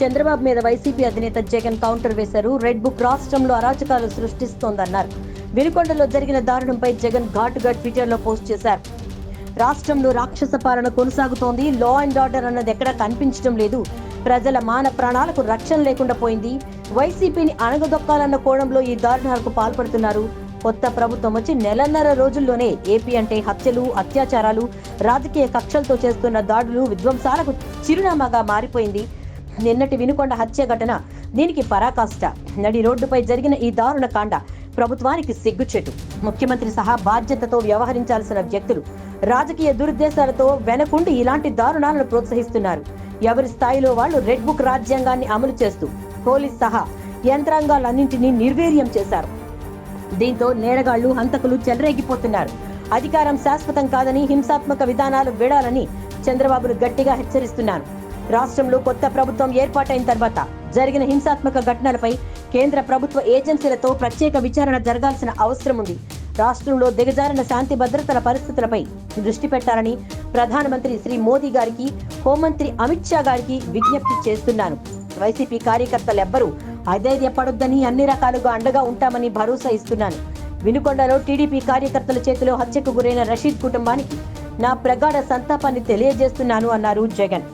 చంద్రబాబు మీద వైసీపీ అధినేత జగన్ కౌంటర్ వేశారు. రెడ్ బుక్ రాష్ట్రంలో అరాచకాలు సృష్టిస్తోందన్నారు. వినుకొండలో జరిగిన దారుణంపై జగన్ ఘాటుగా ట్విట్టర్లో పోస్ట్ చేశారు. రాష్ట్రంలో రాక్షస పాలన కొనసాగుతోంది. లా అండ్ ఆర్డర్ అన్నది ఎక్కడా కనిపించడం లేదు. ప్రజల మాన ప్రాణాలకు రక్షణ లేకుండా పోయింది. వైసీపీని అణగదొక్కాలన్న కోణంలో ఈ దారుణాలకు పాల్పడుతున్నారు. కొత్త ప్రభుత్వం వచ్చి నెలన్నర రోజుల్లోనే ఏపీ అంటే హత్యలు అత్యాచారాలు రాజకీయ కక్షలతో చేస్తున్న దాడులు విధ్వంసాలకు చిరునామాగా మారిపోయింది. నిన్నటి వినుకొండ హత్య ఘటన దీనికి పరాకాష్ట. నడి రోడ్డుపై జరిగిన ఈ దారుణ కాండ ప్రభుత్వానికి సిగ్గుచెట్టు ముఖ్యమంత్రి సహా బాధ్యతతో వ్యవహరించాల్సిన వ్యక్తులు రాజకీయ దురుద్దేశాలతో వెనకుండి ఇలాంటి దారుణాలను ప్రోత్సహిస్తున్నారు. ఎవరి స్థాయిలో వాళ్ళు రెడ్ బుక్ రాజ్యాంగాన్ని అమలు చేస్తూ పోలీస్ సహా యంత్రాంగాలన్నింటినీ నిర్వీర్యం చేశారు. దీంతో నేరగాళ్ళు హంతకులు చెలరేగిపోతున్నారు. అధికారం శాశ్వతం కాదని హింసాత్మక విధానాలు వీడాలని చంద్రబాబును గట్టిగా హెచ్చరిస్తున్నారు. రాష్ట్రంలో కొత్త ప్రభుత్వం ఏర్పాటైన తర్వాత జరిగిన హింసాత్మక ఘటనలపై కేంద్ర ప్రభుత్వ ఏజెన్సీలతో ప్రత్యేక విచారణ జరగాల్సిన అవసరం ఉంది. రాష్ట్రంలో దిగజారిన శాంతి భద్రతల పరిస్థితులపై దృష్టి పెట్టాలని ప్రధానమంత్రి శ్రీ మోదీ గారికి హోంమంత్రి అమిత్ షా గారికి విజ్ఞప్తి చేస్తున్నాను. వైసీపీ కార్యకర్తలెవ్వరూ అధైర్యపడొద్దని అన్ని రకాలుగా అండగా ఉంటామని భరోసా ఇస్తున్నాను. వినుకొండలో టీడీపీ కార్యకర్తల చేతిలో హత్యకు గురైన రషీద్ కుటుంబానికి నా ప్రగాఢ సంతాపాన్ని తెలియజేస్తున్నాను అన్నారు జగన్.